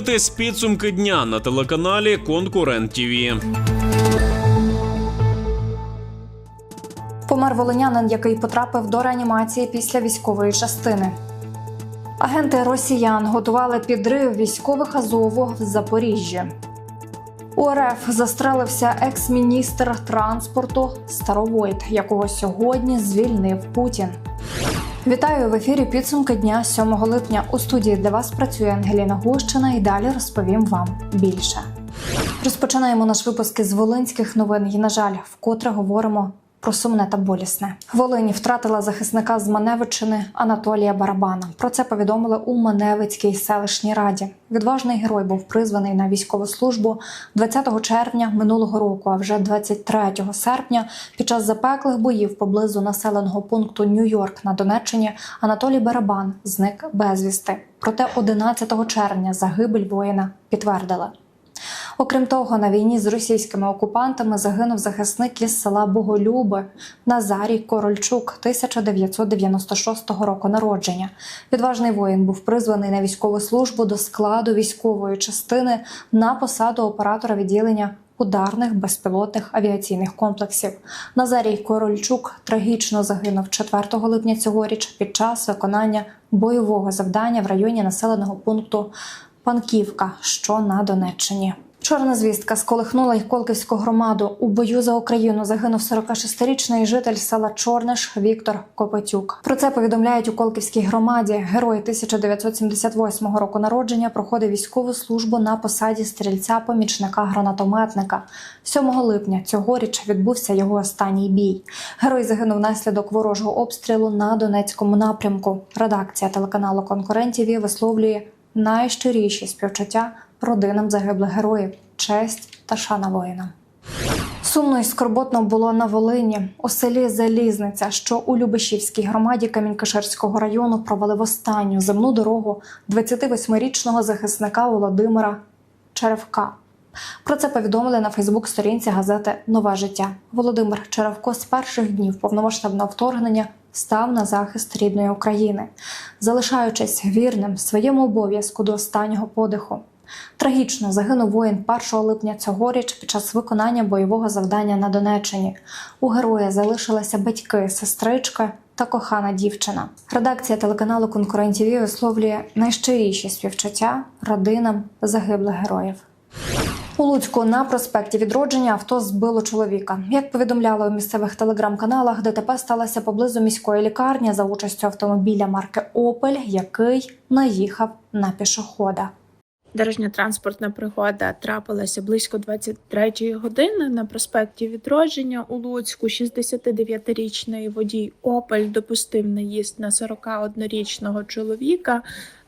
Дивитесь підсумки дня на телеканалі Конкурент ТІВІ. Помер волинянин, який потрапив до реанімації після військової частини. Агенти росіян готували підрив військових Азову в Запоріжжі. У РФ застрелився екс-міністр транспорту Старовойт, якого сьогодні звільнив Путін. Вітаю в ефірі підсумки дня 7 липня. У студії для вас працює Ангеліна Гущина і далі розповім вам більше. Розпочинаємо наш випуск із волинських новин. І, на жаль, вкотре говоримо про сумне та болісне. Волині втратила захисника з Маневичини Анатолія Барабана. Про це повідомили у Маневицькій селищній раді. Відважний герой був призваний на військову службу 20 червня минулого року. А вже 23 серпня, під час запеклих боїв поблизу населеного пункту Нью-Йорк на Донеччині, Анатолій Барабан зник безвісти. Проте 11 червня загибель воїна підтвердили. Окрім того, на війні з російськими окупантами загинув захисник із села Боголюби Назарій Корольчук 1996 року народження. Відважний воїн був призваний на військову службу до складу військової частини на посаду оператора відділення ударних безпілотних авіаційних комплексів. Назарій Корольчук трагічно загинув 4 липня цьогоріч під час виконання бойового завдання в районі населеного пункту Панківка, що на Донеччині. Чорна звістка сколихнула й Колківську громаду. У бою за Україну загинув 46-річний житель села Чорниш Віктор Копотюк. Про це повідомляють у Колківській громаді. Герой 1978 року народження проходив військову службу на посаді стрільця помічника гранатометника. 7 липня цьогоріч відбувся його останній бій. Герой загинув внаслідок ворожого обстрілу на Донецькому напрямку. Редакція телеканалу Конкурентів висловлює найщиріші співчуття родинам загиблих героїв, честь та шана воїнам. Сумно і скорботно було на Волині у селі Залізниця, що у Любешівській громаді Камінькаширського району провалив останню земну дорогу 28-річного захисника Володимира Черевка. Про це повідомили на Фейсбук-сторінці газети Нове життя. Володимир Черевко з перших днів повномасштабного вторгнення став на захист рідної України, залишаючись вірним своєму обов'язку до останнього подиху. Трагічно загинув воїн 1 липня цьогоріч під час виконання бойового завдання на Донеччині. У героя залишилися батьки, сестричка та кохана дівчина. Редакція телеканалу Конкурентів висловлює найщиріші співчуття родинам загиблих героїв. У Луцьку на проспекті відродження авто збило чоловіка. Як повідомляли у місцевих телеграм-каналах, ДТП сталося поблизу міської лікарні за участю автомобіля марки Опель, який наїхав на пішохода. Дорожньо-транспортна пригода трапилася близько 23-ї години на проспекті Відродження у Луцьку. 69-річний водій Опель допустив наїзд на 41-річного чоловіка,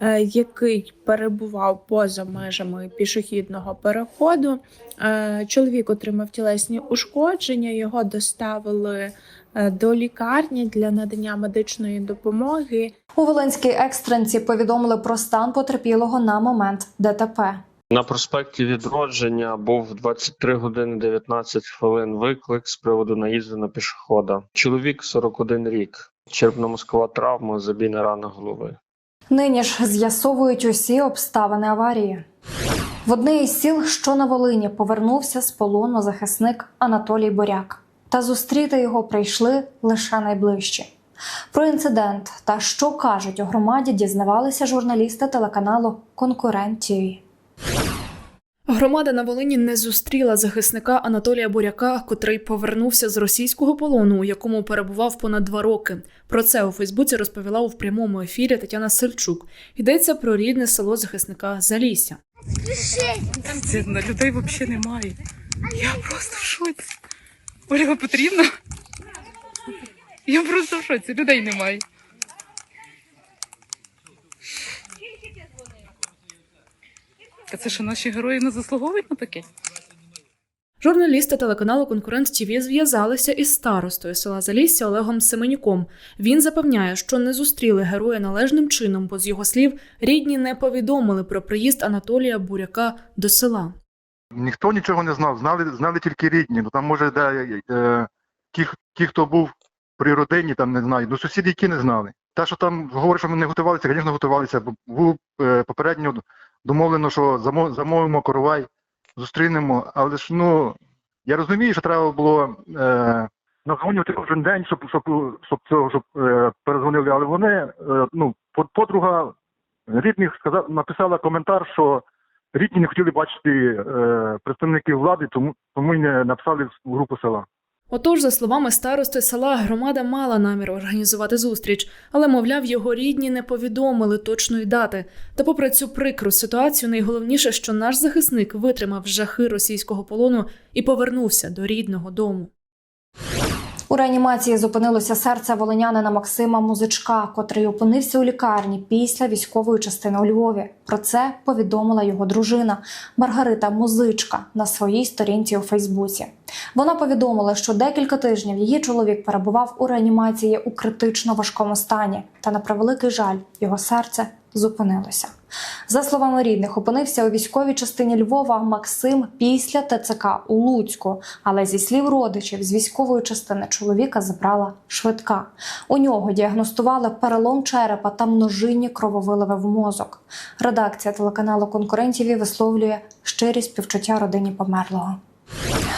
е, який перебував поза межами пішохідного переходу. Е, Чоловік отримав тілесні ушкодження. Його доставили до лікарні для надання медичної допомоги. У Волинській екстренці повідомили про стан потерпілого на момент ДТП. На проспекті відродження був 23 години 19 хвилин виклик з приводу наїзду на пішохода. Чоловік 41 рік, черепно-мозкова травма, забійна рана голови. Нині ж з'ясовують усі обставини аварії. В одне із сіл, що на Волині, повернувся з полону захисник Анатолій Боряк. Та зустріти його прийшли лише найближчі. Про інцидент та що кажуть у громаді, дізнавалися журналісти телеканалу Конкурент ТІВІ. Громада на Волині не зустріла захисника Анатолія Буряка, котрий повернувся з російського полону, у якому перебував понад два роки. Про це у Фейсбуці розповіла у прямому ефірі Тетяна Сельчук. Йдеться про рідне село захисника Залісся. Це на людей взагалі немає. Я просто в шоці. Ольга Петрівна. Я просто в шоці, людей немає. Та це що наші герої не заслуговують на таке? Журналісти телеканалу Конкурент ТІВІ зв'язалися із старостою села Залісся Олегом Семенюком. Він запевняє, що не зустріли героя належним чином, бо з його слів рідні не повідомили про приїзд Анатолія Буряка до села. Ніхто нічого не знав, знали, знали тільки рідні. Ну там може де е, ті, ті, хто був при родині, там не знаю. Ну сусіди, які не знали. Те, що там говорять, що ми не готувалися, звісно, готувалися, бо був е, попередньо домовлено, що замо- замовимо коровай, зустрінемо. Але ж ну я розумію, що треба було е, назвонювати кожен день, щоб щоб, щоб цього щоб е, перезвонили. Але вони е, ну подруга рідних сказав, написала коментар, що рідні не хотіли бачити е, представників влади, тому тому й не написали в групу села. Отож, за словами старости села, громада мала намір організувати зустріч, але, мовляв, його рідні не повідомили точної дати. Та, попри цю прикру ситуацію, найголовніше, що наш захисник витримав жахи російського полону і повернувся до рідного дому. У реанімації зупинилося серце волинянина Максима Музичка, котрий опинився у лікарні після військової частини у Львові. Про це повідомила його дружина Маргарита Музичка на своїй сторінці у Фейсбуці. Вона повідомила, що декілька тижнів її чоловік перебував у реанімації у критично важкому стані, та на превеликий жаль його серце зупинилося. За словами рідних, опинився у військовій частині Львова Максим після ТЦК у Луцьку. Але зі слів родичів з військової частини чоловіка забрала швидка. У нього діагностували перелом черепа та множинні крововиливи в мозок. Редакція телеканалу конкурентів висловлює щирі співчуття родині померлого.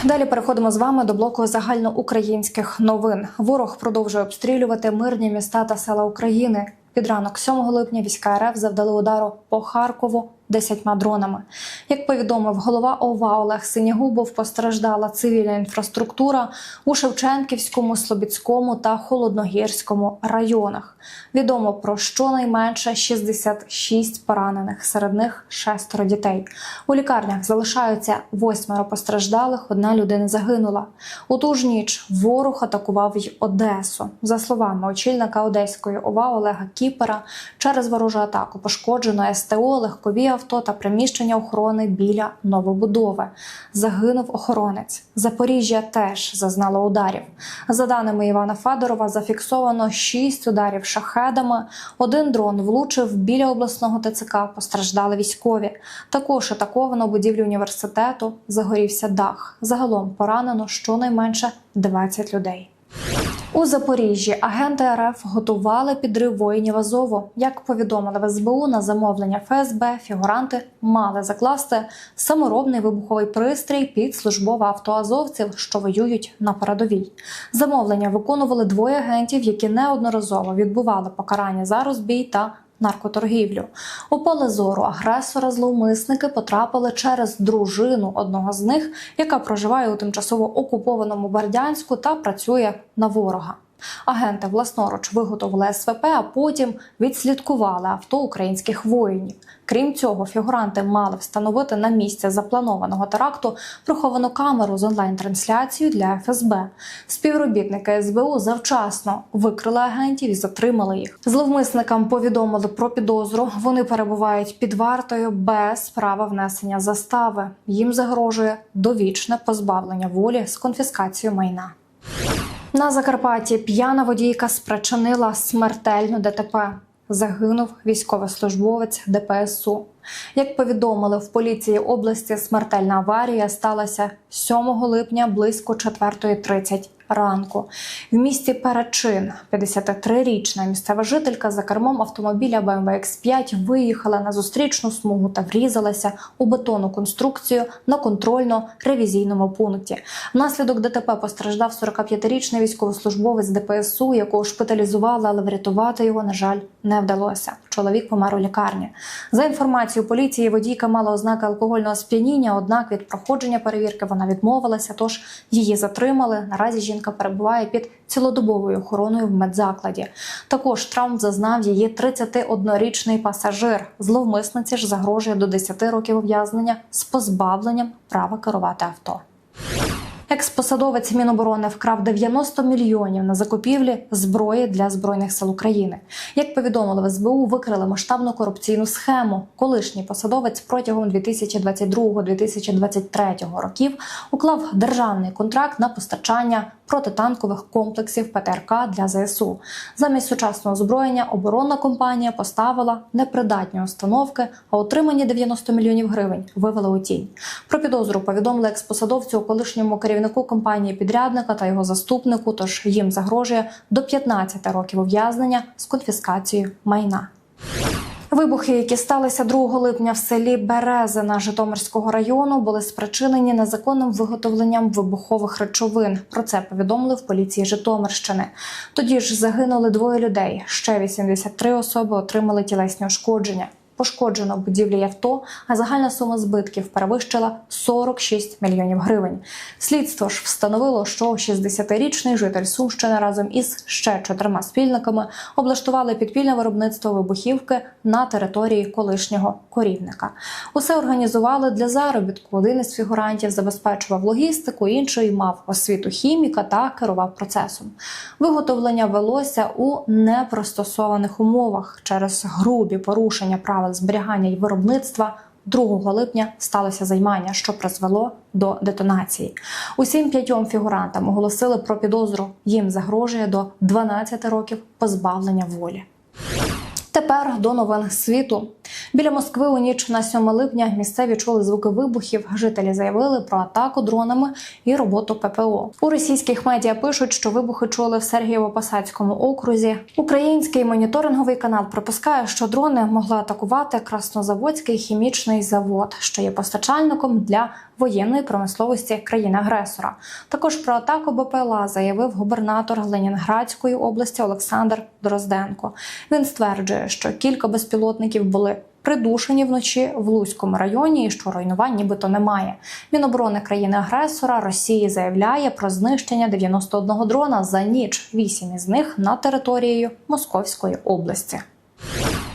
Далі переходимо з вами до блоку загальноукраїнських новин. Ворог продовжує обстрілювати мирні міста та села України. Під ранок 7 липня війська РФ завдали удару по Харкову десятьма дронами. Як повідомив голова ОВА Олег Синягубов, постраждала цивільна інфраструктура у Шевченківському, Слобідському та Холодногірському районах. Відомо про щонайменше 66 поранених, серед них шестеро дітей. У лікарнях залишаються восьмеро постраждалих. Одна людина загинула. У ту ж ніч ворог атакував й Одесу. За словами очільника Одеської ОВА Олега Кіпера, через ворожу атаку пошкоджено СТО, легкові авто та приміщення охорони біля новобудови. Загинув охоронець. Запоріжжя теж зазнало ударів. За даними Івана Федорова, зафіксовано 6 ударів шахедами. Один дрон влучив біля обласного ТЦК. Постраждали військові. Також атаковано будівлю університету. Загорівся дах. Загалом поранено щонайменше 20 людей. У Запоріжжі агенти РФ готували підрив воїнів Азову. Як повідомили в СБУ на замовлення ФСБ, фігуранти мали закласти саморобний вибуховий пристрій під службове авто азовців, що воюють на передовій. Замовлення виконували двоє агентів, які неодноразово відбували покарання за розбій та наркоторгівлю. У поле зору агресора зловмисники потрапили через дружину одного з них, яка проживає у тимчасово окупованому Бердянську та працює на ворога. Агенти власноруч виготовили СВП, а потім відслідкували авто українських воїнів. Крім цього, фігуранти мали встановити на місці запланованого теракту приховану камеру з онлайн-трансляцією для ФСБ. Співробітники СБУ завчасно викрили агентів і затримали їх. Зловмисникам повідомили про підозру. Вони перебувають під вартою без права внесення застави. Їм загрожує довічне позбавлення волі з конфіскацією майна. На Закарпатті п'яна водійка спричинила смертельну ДТП. Загинув військовослужбовець ДПСУ. Як повідомили в поліції області, смертельна аварія сталася 7 липня близько 4.30 ранку. В місті Перечин 53-річна місцева жителька за кермом автомобіля BMW X5 виїхала на зустрічну смугу та врізалася у бетонну конструкцію на контрольно-ревізійному пункті. Внаслідок ДТП постраждав 45-річний військовослужбовець ДПСУ, якого шпиталізували, але врятувати його, на жаль, не вдалося. Чоловік помер у лікарні. За інформацією поліції, водійка мала ознаки алкогольного сп'яніння, однак від проходження перевірки вона відмовилася, тож її затримали. Наразі жінка перебуває під цілодобовою охороною в медзакладі. Також травм зазнав її 31-річний пасажир. Зловмисниці ж загрожує до 10 років ув'язнення з позбавленням права керувати авто. Експосадовець Міноборони вкрав 90 мільйонів на закупівлі зброї для збройних сил України. Як повідомили в СБУ, викрили масштабну корупційну схему. Колишній посадовець протягом 2022-2023 років уклав державний контракт на постачання протитанкових комплексів ПТРК для ЗСУ. Замість сучасного озброєння оборонна компанія поставила непридатні установки, а отримані 90 мільйонів гривень вивели у тінь. Про підозру повідомили експосадовцю колишньому керівнику компанії підрядника та його заступнику. Тож їм загрожує до 15 років ув'язнення з конфіскацією майна. Вибухи, які сталися 2 липня в селі Березина Житомирського району, були спричинені незаконним виготовленням вибухових речовин. Про це повідомили в поліції Житомирщини. Тоді ж загинули двоє людей. Ще 83 особи отримали тілесні ушкодження. Пошкоджено будівлі й авто, а загальна сума збитків перевищила 46 мільйонів гривень. Слідство ж встановило, що 60-річний житель Сумщини разом із ще чотирма спільниками облаштували підпільне виробництво вибухівки на території колишнього корівника. Усе організували для заробітку. Один із фігурантів забезпечував логістику, інший мав освіту хіміка та керував процесом. Виготовлення велося у непристосованих умовах через грубі порушення правил зберігання і виробництва. 2 липня сталося займання, що призвело до детонації. Усім п'ятьом фігурантам оголосили про підозру. Їм загрожує до 12 років позбавлення волі. Тепер до новин світу. Біля Москви у ніч на 7 липня місцеві чули звуки вибухів. Жителі заявили про атаку дронами і роботу ППО. У російських медіа пишуть, що вибухи чули в Сергієво-Посадському окрузі. Український моніторинговий канал припускає, що дрони могли атакувати Краснозаводський хімічний завод, що є постачальником для воєнної промисловості країни-агресора. Також про атаку БПЛА заявив губернатор Ленінградської області Олександр Дрозденко. Він стверджує, що кілька безпілотників були придушені вночі в Луцькому районі, і що руйнувань нібито немає. Міноборони країни-агресора Росії заявляє про знищення 91 дрона за ніч. Вісім із них на території Московської області.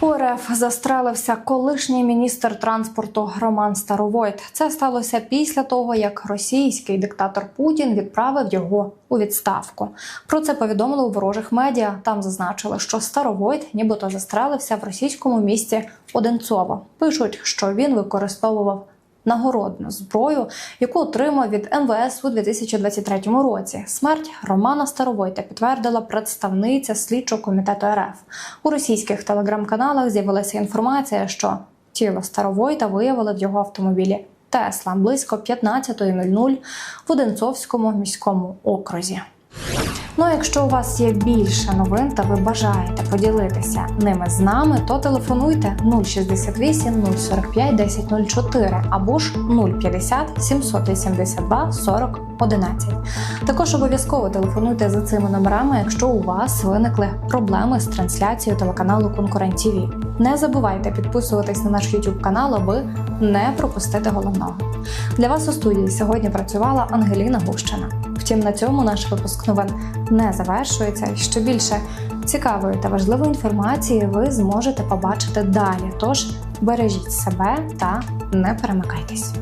У РФ застрелився колишній міністр транспорту Роман Старовойт. Це сталося після того, як російський диктатор Путін відправив його у відставку. Про це повідомили у ворожих медіа. Там зазначили, що Старовойт нібито застрелився в російському місті Одинцово. Пишуть, що він використовував нагородну зброю, яку отримав від МВС у 2023 році. Смерть Романа Старовойта підтвердила представниця слідчого комітету РФ. У російських телеграм-каналах з'явилася інформація, що тіло Старовойта виявили в його автомобілі Тесла близько 15.00 в Одинцовському міському окрузі. Ну, а якщо у вас є більше новин та ви бажаєте поділитися ними з нами, то телефонуйте 068 045 1004 або ж 050 782 40 11. Також обов'язково телефонуйте за цими номерами, якщо у вас виникли проблеми з трансляцією телеканалу Конкурент ТІВІ. Не забувайте підписуватись на наш YouTube канал, аби не пропустити головного. Для вас у студії сьогодні працювала Ангеліна Гущина. Втім, на цьому наш випуск новин не завершується. Ще більше цікавої та важливої інформації ви зможете побачити далі. Тож бережіть себе та не перемикайтесь.